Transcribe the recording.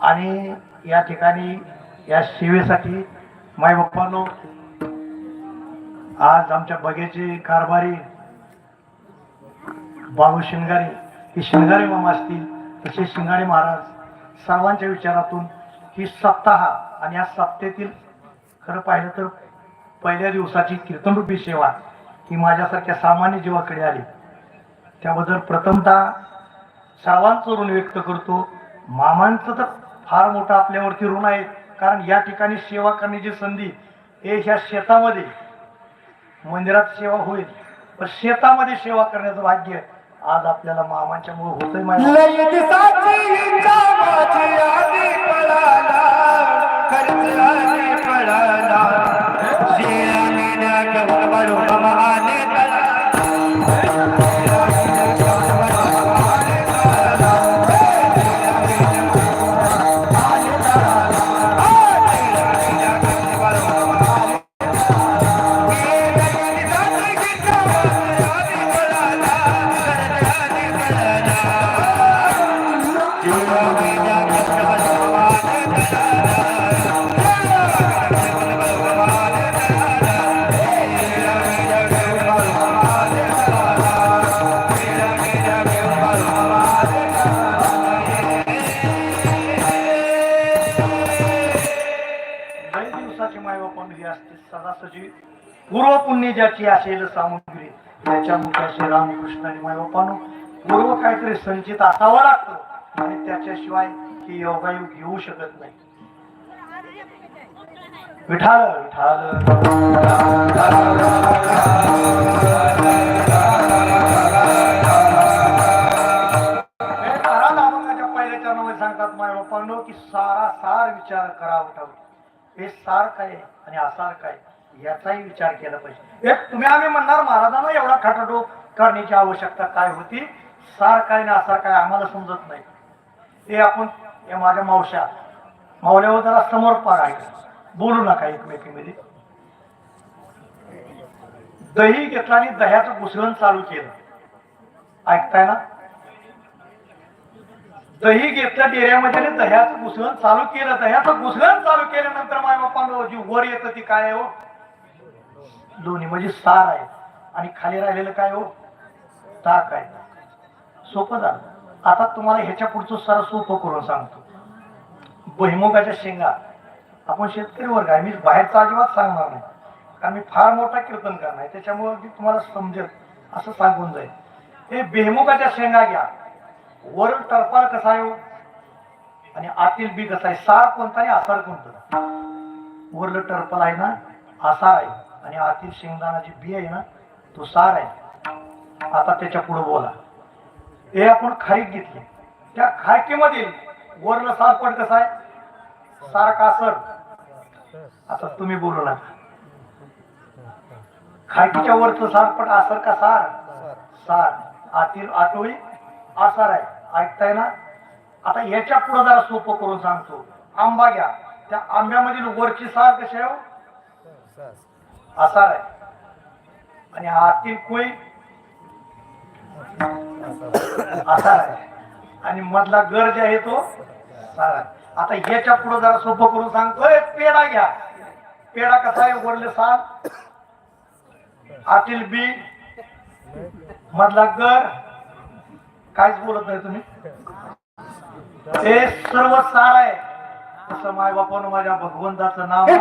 आणि या ठिकाणी या सेवेसाठी माय बाप्पानो आज आमच्या बगेचे कारभारी बाबू शिंगारे हे शिंगारे मामा असतील तसे शिंगारे महाराज सर्वांच्या विचारातून ही सप्ताह आणि या सप्तेतील खरं पाहिलं तर पहिल्या दिवसाची कीर्तनरूपी सेवा ही माझ्यासारख्या सामान्य जीवाकडे आली. त्याबद्दल प्रथमतः सर्वांचं ऋण व्यक्त करतो. मामांचं तर फार मोठं आपल्यावरती ऋण आहे. कारण या ठिकाणी सेवा करण्याची संधी हे ह्या शेतामध्ये मंदिरात सेवा होईल. पण शेतामध्ये सेवा करण्याचं भाग्य आज आपल्याला मामांच्यामुळे होतंय माझ्या सदासजी पूर्व पुण्य ज्याची असेल सामुग्री त्याच्या मुखाशी रामकृष्ण आणि मायबापानो पूर्व काहीतरी संचित असावं लागतं आणि त्याच्याशिवाय ही योगायोग येऊ शकत नाही. विठाल विठाल. हे पहिल्या चरणामध्ये सांगतात मायबापांनो की सारा सार विचार करावा हे सार काय आणि असार काय याचाही विचार केला पाहिजे. एक तुम्ही आम्ही म्हणणार महाराजांना एवढा खटाटोप करण्याची आवश्यकता काय होती? सार काय ना असार काय आम्हाला समजत नाही. हे आपण या माझ्या मावश्या मावल्यावर जरा समोर पार आहे. बोलू नका एकमेकीमध्ये. दही घेतला आणि दह्याचं घुसळण चालू केलं. ऐकताय ना? दही घेतलं डेऱ्यामध्ये आणि दह्याचं घुसळण चालू केलं. दह्याचं घुसळण चालू केल्यानंतर माय बाप्पा जी वर येतं ती काय हो? दोन्ही म्हणजे सार आहे. आणि खाली राहिलेलं काय हो? ताक आहे. सोपं झालं. आता तुम्हाला ह्याच्या पुढचं सर सोपं करून सांगतो. भुईमुगाच्या शेंगा. आपण शेतकरी वर्ग आहे. मी बाहेरचा अजिबात सांगणार नाही. कारण मी फार मोठा कीर्तन करणार आहे त्याच्यामुळे मी तुम्हाला समजेल असं सांगून जाईल. हे बेहमुगाच्या शेंगा घ्या. वर टरपार कसा आहे हो? आणि आतील बी कसा आहे? सार कोणता आणि आसार कोणता? वरलं टरपल आहे ना आसार आहे. आणि आतील शेंगदाणा जी बी आहे ना तो सार आहे. आता त्याच्या पुढे बोला. हे आपण खारीक घेतली. त्या खारकीमधील वर्ण सारपण कसं आहे सार कासर आता तुम्ही बोलू नका. खारकीच्या वरचं सारपट आसर का सार? सार. आतील आटोळी आसार आहे. ऐकताय ना? आता याच्यापुढे जरा सोपं करून सांगतो. आंबा घ्या. त्या आंब्यामधील वरची सार कशी आहे हो? आसार आहे. आणि आतील कोळी आहे. आणि मधला गर जे आहे तो सार. आता याच्यापुढे जरा सोपं करून सांगतोय पेढा घ्या. पेढा कसा आहे वरले सार. आतील बी. मधला गर. काहीच बोलत नाही तुम्ही. हे सर्व सार आहे. असं माय बापानं माझ्या भगवंताचं नाव आहे.